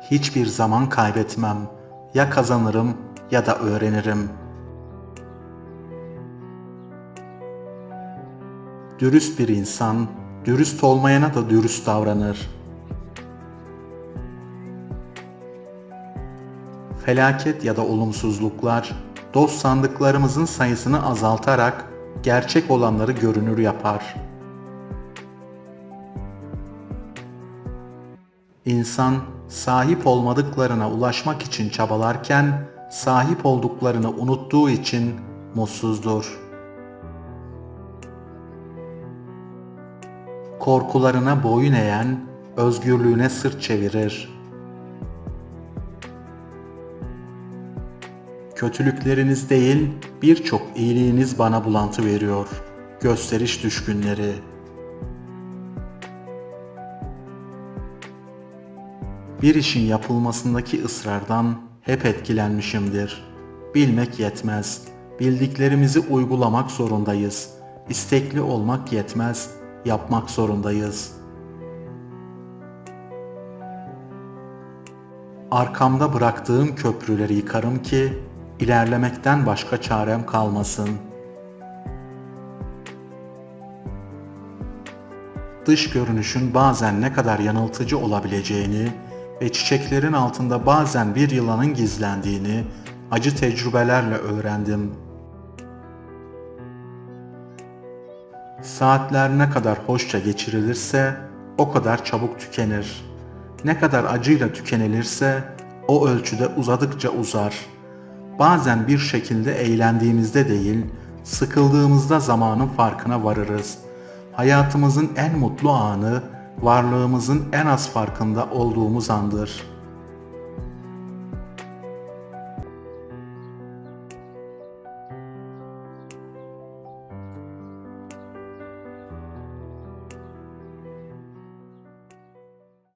hiçbir zaman kaybetmem. Ya kazanırım ya da öğrenirim. Dürüst bir insan, dürüst olmayana da dürüst davranır. Felaket ya da olumsuzluklar, dost sandıklarımızın sayısını azaltarak gerçek olanları görünür yapar. İnsan sahip olmadıklarına ulaşmak için çabalarken sahip olduklarını unuttuğu için mutsuzdur. Korkularına boyun eğen özgürlüğüne sırt çevirir. Kötülükleriniz değil, birçok iyiliğiniz bana bulantı veriyor. Gösteriş düşkünleri. Bir işin yapılmasındaki ısrardan hep etkilenmişimdir. Bilmek yetmez. Bildiklerimizi uygulamak zorundayız. İstekli olmak yetmez. Yapmak zorundayız. Arkamda bıraktığım köprüleri yıkarım ki ilerlemekten başka çarem kalmasın. Dış görünüşün bazen ne kadar yanıltıcı olabileceğini ve çiçeklerin altında bazen bir yılanın gizlendiğini acı tecrübelerle öğrendim. Saatler ne kadar hoşça geçirilirse o kadar çabuk tükenir. Ne kadar acıyla tükenilirse o ölçüde uzadıkça uzar. Bazen bir şekilde eğlendiğimizde değil, sıkıldığımızda zamanın farkına varırız. Hayatımızın en mutlu anı, varlığımızın en az farkında olduğumuz andır.''